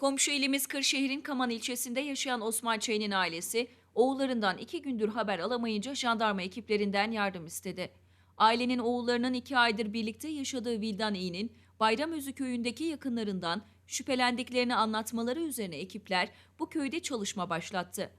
Komşu ilimiz Kırşehir'in Kaman ilçesinde yaşayan Osman Çey'nin ailesi oğullarından iki gündür haber alamayınca jandarma ekiplerinden yardım istedi. Ailenin oğullarının iki aydır birlikte yaşadığı Vildan İ'nin Bayramözü köyündeki yakınlarından şüphelendiklerini anlatmaları üzerine ekipler bu köyde çalışma başlattı.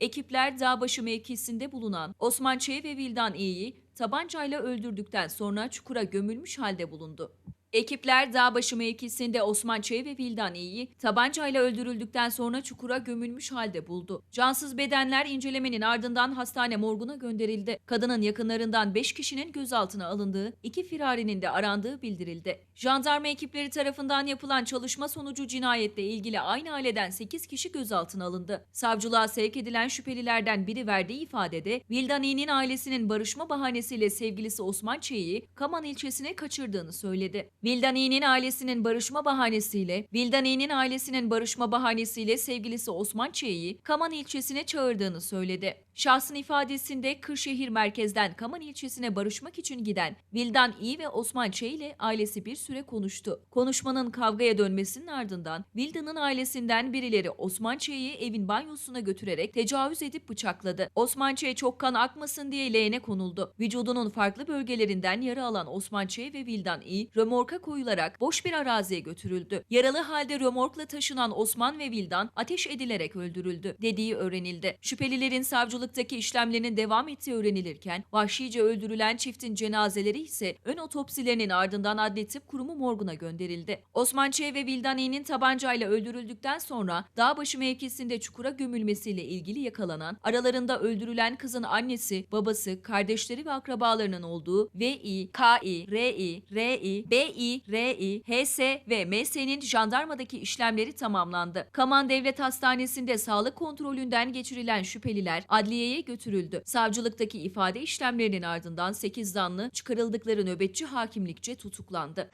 Ekipler dağbaşı mevkisinde bulunan Osman Ç. ve Vildan İ'yi tabancayla öldürdükten sonra çukura gömülmüş halde bulundu. Ekipler dağbaşı mevkisinde Osman Ç. ve Vildan İ'yi tabancayla öldürüldükten sonra çukura gömülmüş halde buldu. Cansız bedenler incelemenin ardından hastane morguna gönderildi. Kadının yakınlarından 5 kişinin gözaltına alındığı, iki firarinin de arandığı bildirildi. Jandarma ekipleri tarafından yapılan çalışma sonucu cinayetle ilgili aynı aileden 8 kişi gözaltına alındı. Savcılığa sevk edilen şüphelilerden biri verdiği ifadede Vildan İ'nin ailesinin barışma bahanesiyle sevgilisi Osman Ç'yi Kaman ilçesine kaçırdığını söyledi. Vildan İ'nin ailesinin barışma bahanesiyle Vildan İ'nin ailesinin barışma bahanesiyle sevgilisi Osman Ç'yi Kaman ilçesine çağırdığını söyledi. Şahsın ifadesinde Kırşehir merkezden Kaman ilçesine barışmak için giden Vildan İ ve Osman Ç ile ailesi bir süre konuştu. Konuşmanın kavgaya dönmesinin ardından Vildan'ın ailesinden birileri Osman Ç'yi evin banyosuna götürerek tecavüz edip bıçakladı. Osman Ç çok kan akmasın diye leğene konuldu. Vücudunun farklı bölgelerinden yara alan Osman Ç ve Vildan İ römorka koyularak boş bir araziye götürüldü. Yaralı halde römorkla taşınan Osman ve Vildan ateş edilerek öldürüldü dediği öğrenildi. Şüphelilerin savcılıktaki işlemlerinin devam ettiği öğrenilirken vahşice öldürülen çiftin cenazeleri ise ön otopsilerinin ardından adli tıp kurumu morguna gönderildi. Osman Ç ve Vildan İ'nin tabancayla öldürüldükten sonra dağbaşı mevkisinde çukura gömülmesiyle ilgili yakalanan, aralarında öldürülen kızın annesi, babası, kardeşleri ve akrabalarının olduğu Vİ, Kİ, Rİ, Rİ, Bİ, Rİ, HS ve MS'nin jandarmadaki işlemleri tamamlandı. Kaman Devlet Hastanesi'nde sağlık kontrolünden geçirilen şüpheliler adliyeye götürüldü. Savcılıktaki ifade işlemlerinin ardından 8 zanlı çıkarıldıkları nöbetçi hakimlikçe tutuklandı.